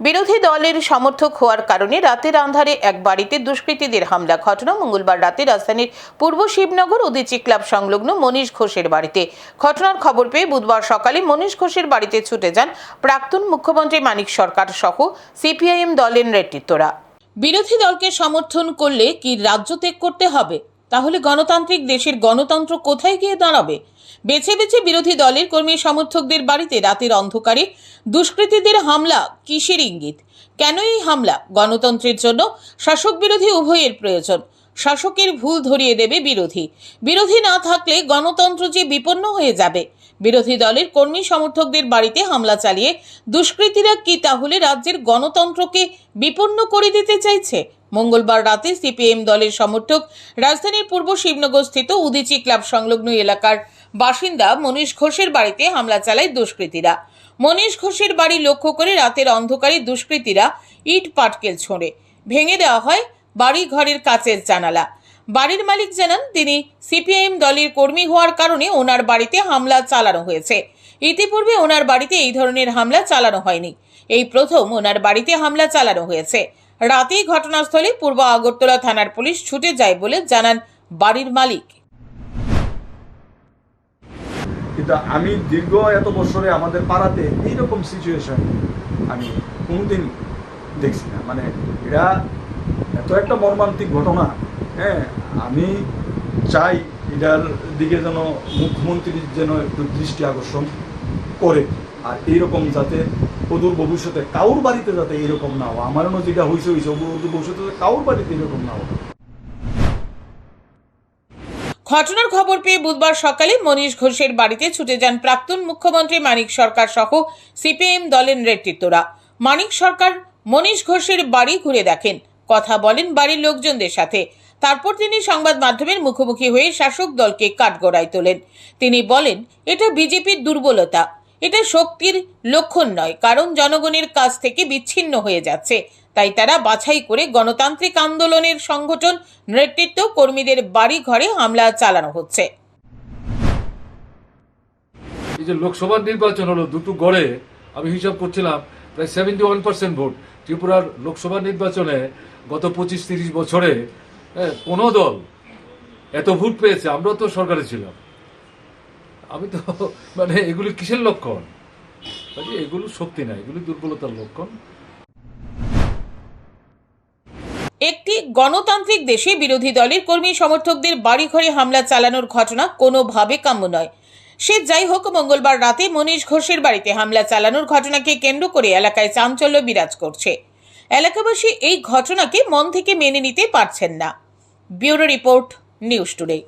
বিরোধী দলের সমর্থক হওয়ার কারণে রাতের আন্ধারে এক বাড়িতে দুষ্কৃতীদের হামলা। ঘটনা মঙ্গলবার রাতে রাজধানীর পূর্ব শিবনগর উদিচি ক্লাব সংলগ্ন মনীষ ঘোষের বাড়িতে। ঘটনার খবর পেয়ে বুধবার সকালে মনীষ ঘোষের বাড়িতে ছুটে যান প্রাক্তন মুখ্যমন্ত্রী মানিক সরকার সহ সিপিআইএম দলের নেতৃত্বরা। বিরোধী দলকে সমর্থন করলে কি রাজ্য ত্যাগ করতে হবে? তাহলে গণতান্ত্রিক দেশের গণতন্ত্র কোথায় গিয়ে দাঁড়াবে? বেছে বেছে বিরোধী দলের কর্মী সমর্থকদের বাড়িতে রাতের অন্ধকারে দুষ্কৃতীদের হামলা কিসের ইঙ্গিত? কেন এই হামলা? গণতন্ত্রের জন্য শাসক বিরোধী উভয়ের প্রয়োজন। শাসকের ভুল ধরিয়ে দেবে বিরোধী। বিরোধী না থাকলে গণতন্ত্র যে বিপন্ন হয়ে যাবে। বিরোধী দলের কর্মী সমর্থকদের বাড়িতে হামলা চালিয়ে দুষ্কৃতীরা কি তাহলে রাজ্যের গণতন্ত্রকে বিপন্ন করে দিতে চাইছে? মঙ্গলবার রাতে সিপিএম দলের সমর্থক রাজধানীর পূর্ব শিবনগর স্থিত উদিচি ক্লাব সংলগ্ন এলাকার বাসিন্দা মনীষ ঘোষের বাড়িতে হামলা চালায় দুষ্কৃতীরা। মনীষ ঘোষের বাড়ি লক্ষ্য করে রাতের অন্ধকারে দুষ্কৃতীরা ইট পাটকেল ছোঁড়ে। ভেঙে দেওয়া হয় বাড়ি ঘরের কাচের জানালা। বাড়ির মালিক জানান, তিনি সিপিআইএম দলের কর্মী হওয়ার কারণে ওনার বাড়িতে হামলা চালানো হয়েছে। ইতিপূর্বে ওনার বাড়িতে এই ধরনের হামলা চালানো হয়নি। এই প্রথম ওনার বাড়িতে হামলা চালানো হয়েছে। রাতেই ঘটনাস্থলে পূর্ব আগরতলা থানার পুলিশ ছুটে যায় বলে জানান বাড়ির মালিক। কিন্তু আমি দীর্ঘ এত বছরে আমাদের পাড়াতে এইরকম সিচুয়েশন আমি কোনোদিন দেখছি না। মানে এটা এত একটা মর্মান্তিক ঘটনা হ্যাঁ আমি চাই এটার দিকে যেন মুখ্যমন্ত্রী যেন একটু দৃষ্টি আকর্ষণ করে, আর এইরকম যাতে অদূর ভবিষ্যতে কাউর বাড়িতে যাতে এরকম না হয়। আমারও যেটা হয়েছে হয়েছে অদূর ভবিষ্যতে যাতে কাউর বাড়িতে এরকম না হয়। ঘটনার খবর পেয়ে বুধবার সকালে মনীষ ঘোষের বাড়িতে ছুটে যান প্রাক্তন মুখ্যমন্ত্রী মানিক সরকার সহ সিপিএম দলের নেতৃত্বরা। মানিক সরকার মনীষ ঘোষের বাড়ি ঘুরে দেখেন। কথা বলেন বাড়ির লোকজনদের সাথে। তারপর তিনি সংবাদ মাধ্যমের মুখোমুখি হয়ে শাসক দলকে কাঠগড়ায় তোলেন। তিনি বলেন, এটা বিজেপির দুর্বলতা। এটা শক্তির লক্ষণ নয়, কারণ জনগণের কাছ থেকে বিচ্ছিন্ন হয়ে যাচ্ছে। তাই তারা বাছাই করে গণতান্ত্রিক আন্দোলনের সংগঠন, নেতৃত্ব, কর্মীদের বাড়ি ঘরে হামলা চালানো হচ্ছে। এই যে লোকসভা নির্বাচন হলো, দুটো গড়ে আমি হিসাব করছিলাম প্রায় সেভেন্টি ওয়ান পার্সেন্ট ভোট ত্রিপুরার লোকসভা নির্বাচনে গত পঁচিশ তিরিশ বছরে কোনো দল এত ভোট পেয়েছে, আমরাও তো সরকারে ছিলাম। আমি তো মানে এগুলি কিসের লক্ষণ? এগুলো শক্তি না, এগুলি দুর্বলতার লক্ষণ। একটি গণতান্ত্রিক দেশে বিরোধী দলের কর্মী সমর্থকদের বাড়িঘরে হামলা চালানোর ঘটনা কোনোভাবে কাম্য নয়। সে যাই হোক, মঙ্গলবার রাতে মনীষ ঘোষের বাড়িতে হামলা চালানোর ঘটনাকে কেন্দ্র করে এলাকায় চাঞ্চল্য বিরাজ করছে। এলাকাবাসী এই ঘটনাকে মন থেকে মেনে নিতে পারছেন না। Bureau report, news today.